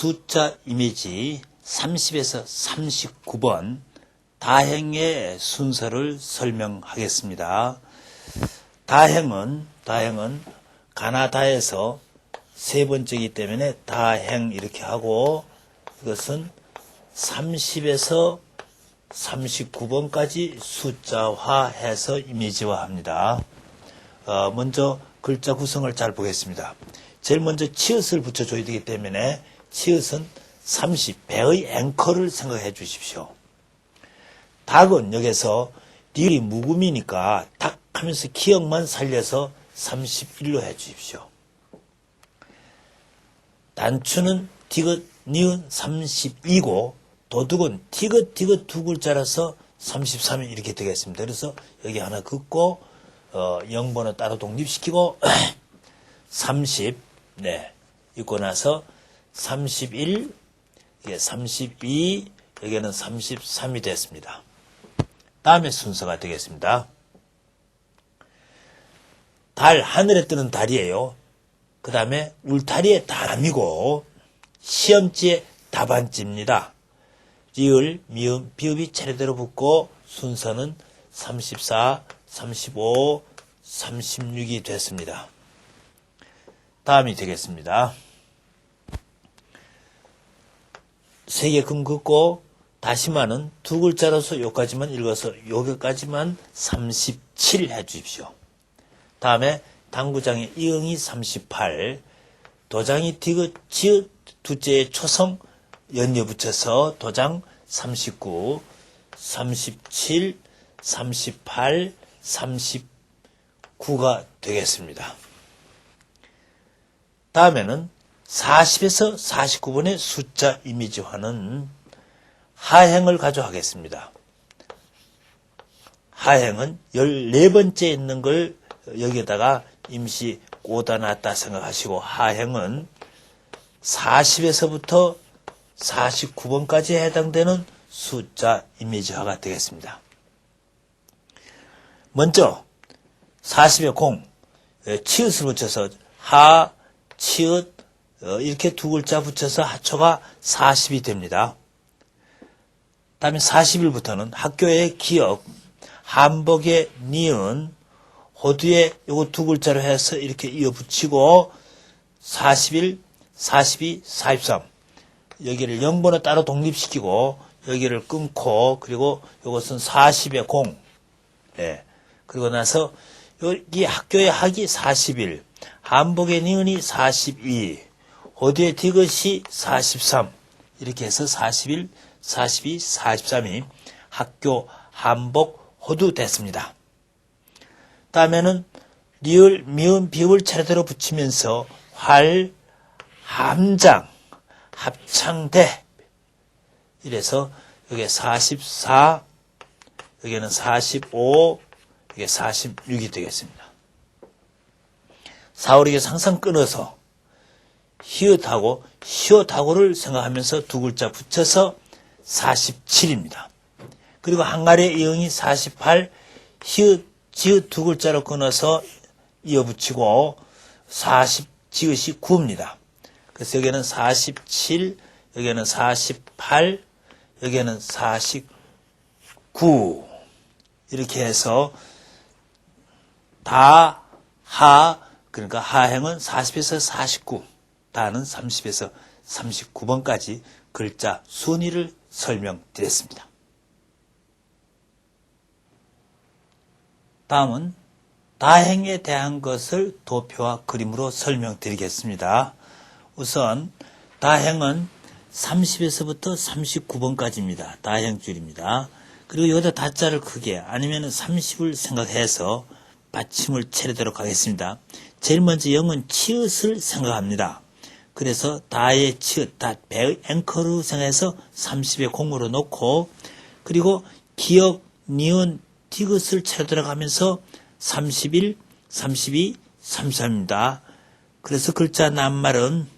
숫자 이미지 30에서 39번 다행의 순서를 설명하겠습니다. 다행은 다행은 가나다에서 세 번째이기 때문에 다행 이렇게 하고 이것은 30에서 39번까지 숫자화해서 이미지화합니다. 어, 먼저 글자 구성을 잘 보겠습니다. 제일 먼저 치읓을 붙여줘야 되기 때문에 치읓은 30, 배의 앵커를 생각해 주십시오. 닭은 여기서 리을이 묵음이니까 닭 하면서 기억만 살려서 31로 해 주십시오. 단추는 디귿, 니은 32고 도둑은 디귿, 디귿 두 글자라서 33이 이렇게 되겠습니다. 그래서 여기 하나 긋고 어, 0번호 따로 독립시키고 30, 네, 읽고 나서 31, 이게 32, 여기는 33이 됐습니다. 다음에 순서가 되겠습니다. 달, 하늘에 뜨는 달이에요. 그 다음에 울타리의 담이고, 시험지의 답안지입니다. 리을, 미음, 비읍이 차례대로 붙고, 순서는 34, 35, 36이 됐습니다. 다음이 되겠습니다. 세 개 금 긋고 다시마는 두 글자로서 여기까지만 읽어서 여기까지만 37 해주십시오. 다음에 당구장의 이응이 38, 도장이 디귿, 지읒, 두째의 초성 연이어 붙여서 도장 39, 37, 38, 39가 되겠습니다. 다음에는 40에서 49번의 숫자 이미지화는 하행을 가져가겠습니다. 하행은 14번째 있는 걸 여기에다가 임시 꽂아 놨다 생각하시고 하행은 40에서부터 49번까지 해당되는 숫자 이미지화가 되겠습니다. 먼저 40의 공, 에, 치읓을 붙여서 하, 치읓 어, 이렇게 두 글자 붙여서 하초가 40이 됩니다. 다음에 40일부터는 학교의 기억, 한복의 니은, 호두에 요거 두 글자로 해서 이렇게 이어 붙이고 41, 42, 43 여기를 0번을 따로 독립시키고 여기를 끊고 그리고 요것은 40의 공 예. 그리고 나서 여기 학교의 학이 41 한복의 니은이 42 호두의 디귿이 43 이렇게 해서 41, 42, 43이 학교 한복 호두 됐습니다. 다음에는 리을, 미음, 비읍을 차례대로 붙이면서 활, 함장, 합창대 이래서 여기 44, 여기는 45, 이게 46이 되겠습니다. 4, 5, 6에 항상 끊어서 히읗하고 히읗하고를 생각하면서 두 글자 붙여서 47입니다. 그리고 한가리의 이응이 48, 히읗, 지읒 두 글자로 끊어서 이어붙이고 40, 지읒이 9입니다. 그래서 여기는 47, 여기는 48, 여기는 49 이렇게 해서 다, 하, 그러니까 하행은 40에서 49, 다는 30에서 39번까지 글자 순위를 설명드렸습니다. 다음은 다행에 대한 것을 도표와 그림으로 설명드리겠습니다. 우선 다행은 30에서부터 39번까지입니다. 다행줄입니다. 그리고 여기다 다자를 크게 아니면 30을 생각해서 받침을 차례대로 가겠습니다. 제일 먼저 영은 치읓을 생각합니다. 그래서 다의 치읓, 다, 배의 앵커로 생각해서 30의 공으로 놓고 그리고 기억, 니은, 디귿을 차례대로 가면서 31, 32, 33입니다. 그래서 글자 낱말은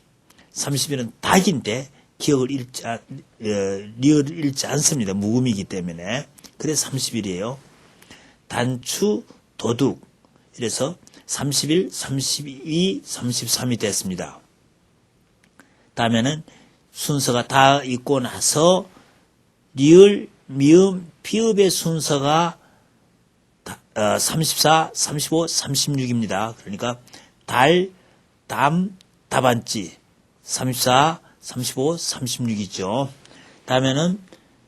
31은 닭인데 기억을 읽지, 않- 어, 리을을 읽지 않습니다. 무음이기 때문에. 그래서 31이에요. 단추, 도둑. 이래서 31, 32, 33이 됐습니다. 다음에는 순서가 다 있고 나서 리을, 미음, 피읍의 순서가 다- 어, 34, 35, 36입니다. 그러니까 달, 담, 답안지 34, 35, 36이죠. 다음에는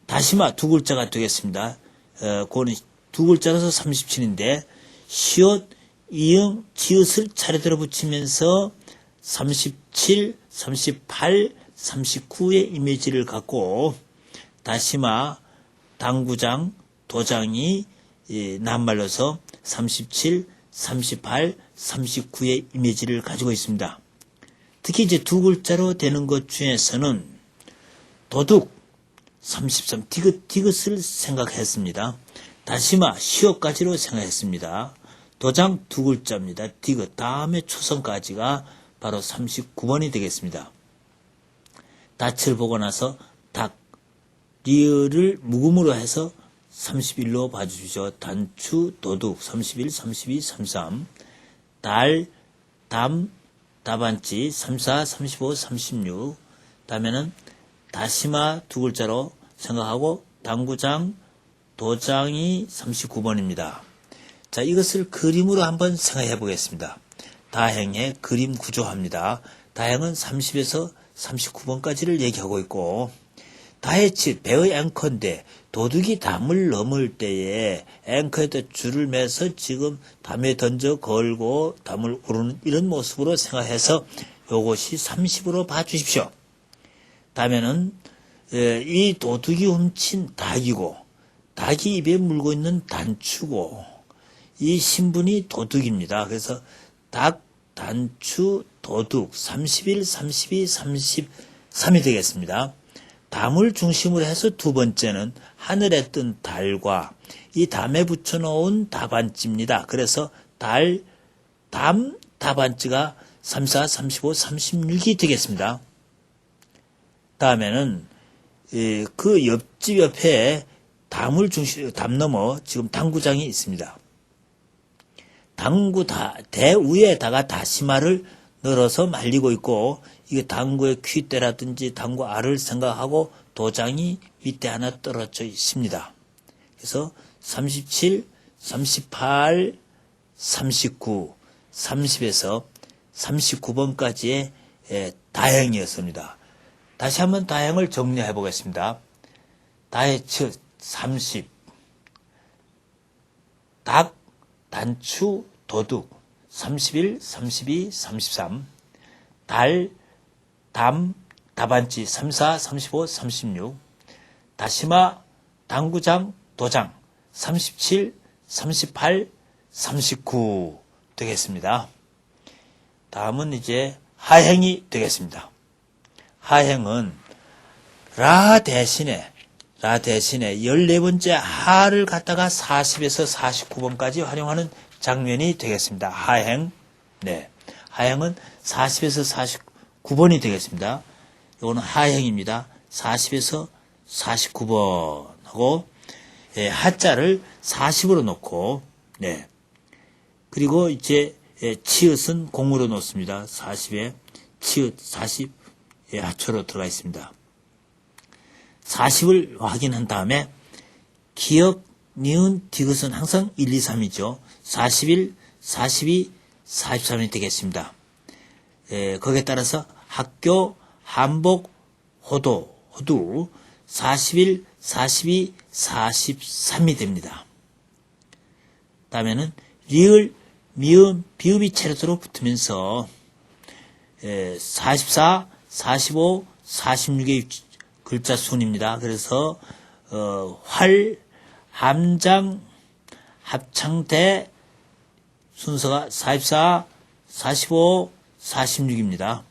다시마 두 글자가 되겠습니다. 어, 그거는 두 글자라서 37인데 시옷, 이응, 지읒을 차례대로 붙이면서 37, 38, 39의 이미지를 갖고 다시마, 당구장, 도장이 예, 낱말로서 37, 38, 39의 이미지를 가지고 있습니다. 특히 이제 두 글자로 되는 것 중에서는 도둑 33 디귿 디귿을 생각했습니다. 다시마 시옷까지로 생각했습니다. 도장 두 글자입니다. 디귿 다음에 초성까지가 바로 39번이 되겠습니다. 닻을 보고 나서 닭 리을을 묵음으로 해서 31로 봐주십시오. 단추, 도둑, 31, 32, 33. 달, 담, 답안지, 34, 35, 36. 다음에는 다시마 두 글자로 생각하고 당구장, 도장이 39번입니다. 자, 이것을 그림으로 한번 생각해 보겠습니다. 다행의 그림 구조합니다. 다행은 30에서 39번까지를 얘기하고 있고, 다해치 배의 앵커인데 도둑이 담을 넘을 때에 앵커에다 줄을 매서 지금 담에 던져 걸고 담을 오르는 이런 모습으로 생각해서 요것이 30으로 봐주십시오. 다음에는 에, 이 도둑이 훔친 닭이고 닭이 입에 물고 있는 단추고 이 신분이 도둑입니다. 그래서 닭, 단추, 도둑 31, 32, 33이 되겠습니다. 담을 중심으로 해서 두 번째는 하늘에 뜬 달과 이 담에 붙여놓은 답안지입니다. 그래서 달, 담, 답안지가 34, 35, 36이 되겠습니다. 다음에는 예, 그 옆집 옆에 담을 중심, 담 넘어 지금 당구장이 있습니다. 당구 다, 대 위에다가 다시마를 널어서 말리고 있고, 이게 당구의 퀴대라든지 당구 알을 생각하고 도장이 밑에 하나 떨어져 있습니다. 그래서 37, 38, 39, 30에서 39번까지의 예, 다행이었습니다. 다시 한번 다행을 정리해 보겠습니다. 다의 첫 30, 닭, 단추, 도둑. 31, 32, 33, 달, 담, 답안지 34, 35, 36, 다시마, 당구장, 도장. 37, 38, 39 되겠습니다. 다음은 이제 하행이 되겠습니다. 하행은 라 대신에 라 대신에 14번째 하를 갖다가 40에서 49번까지 활용하는 장면이 되겠습니다. 하행. 네. 하행은 40에서 49번이 되겠습니다. 이거는 하행입니다. 40에서 49번 하고 예, 하자를 40으로 놓고 네. 그리고 이제 예, 치읓은 공으로 놓습니다. 40에 치읓 40 예, 하초로 들어가 있습니다. 40을 확인한 다음에 기억, 니은, 디귿은 항상 1, 2, 3이죠. 41, 42, 43이 되겠습니다. 에, 거기에 따라서 학교, 한복, 호도, 호두 41, 42, 43이 됩니다. 다음에는 리을, 미음, 비읍이 차례대로 붙으면서 에, 44, 45, 46의 글자 순입니다. 그래서 어, 활, 함장, 합창대 순서가 44, 45, 46입니다.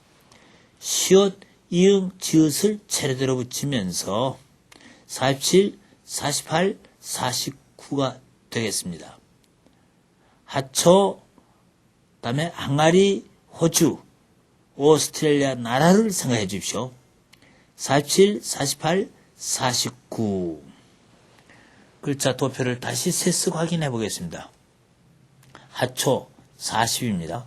시옷, 이응, 지읒을 차례대로 붙이면서 47, 48, 49가 되겠습니다. 하초, 다음에 항아리, 호주, 오스트레일리아 나라를 생각해 주십시오. 47, 48, 49. 글자 도표를 다시 세쓱 확인해 보겠습니다. 하초 40입니다.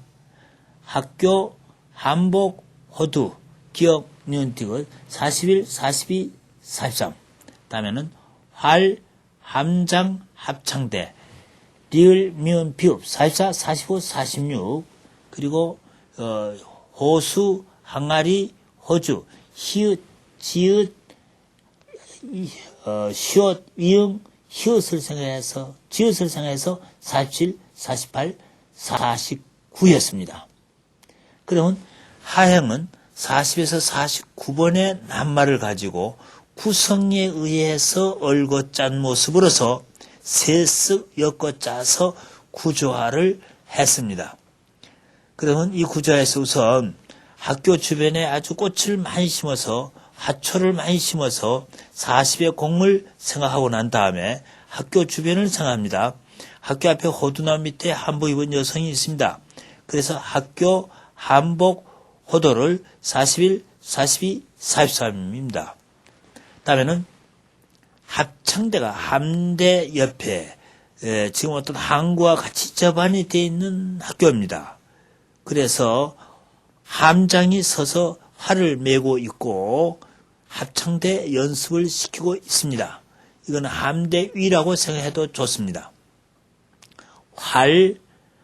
학교, 한복, 호두, 기억, 디귿, 41, 42, 43. 다음에는 활, 함장, 합창대, 리을, 미음, 비읍, 44, 45, 46. 그리고, 어, 호수, 항아리, 호주, 히읗, 지읒, 이, 어, 시옷, 이응, 히읗을 생각해서, 지읒을 생각해서 47, 48, 49였습니다. 그러면 하행은 40에서 49번의 낱말을 가지고 구성에 의해서 얼고 짠 모습으로서 세쓱 엮어 짜서 구조화를 했습니다. 그러면 이 구조화에서 우선 학교 주변에 아주 꽃을 많이 심어서 화초를 많이 심어서 40의 공을 생각하고 난 다음에 학교 주변을 생각합니다. 학교 앞에 호두나무 밑에 한복 입은 여성이 있습니다. 그래서 학교 한복 호도를 41, 42, 43입니다. 다음에는 합창대가 함대 옆에 에, 지금 어떤 항구와 같이 접안이 되어 있는 학교입니다. 그래서 함장이 서서 활을 메고 있고 합창대 연습을 시키고 있습니다. 이건 함대 위라고 생각해도 좋습니다. 활,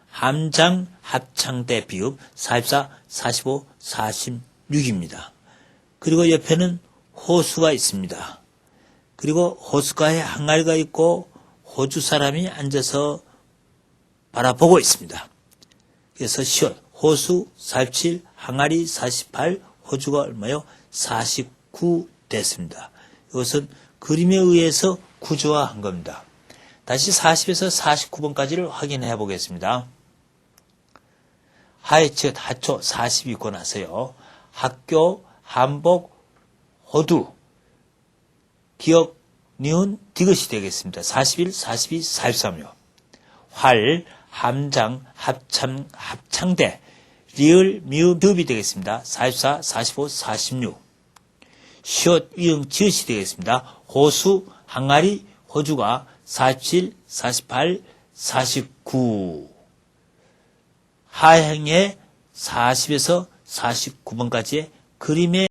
함장, 합창대 비읍 44, 45, 46입니다. 그리고 옆에는 호수가 있습니다. 그리고 호수가에 항아리가 있고 호주 사람이 앉아서 바라보고 있습니다. 그래서 시옷, 호수 47, 항아리 48, 호주가 얼마요? 49 됐습니다. 이것은 그림에 의해서 구조화한 겁니다. 다시 40에서 49번까지를 확인해 보겠습니다. 하이치읒 하초 40 있고 나서요. 학교, 한복, 호두, 기억, 니은, 디귿이 되겠습니다. 41, 42, 43이요. 활, 함장, 합참, 합창대, 리을, 미음, 비읍이 되겠습니다. 44, 45, 46. 시옷, 이응, 지읒이 되겠습니다. 호수, 항아리, 호주가 47, 48, 49. 하행의 40에서 49번까지의 그림의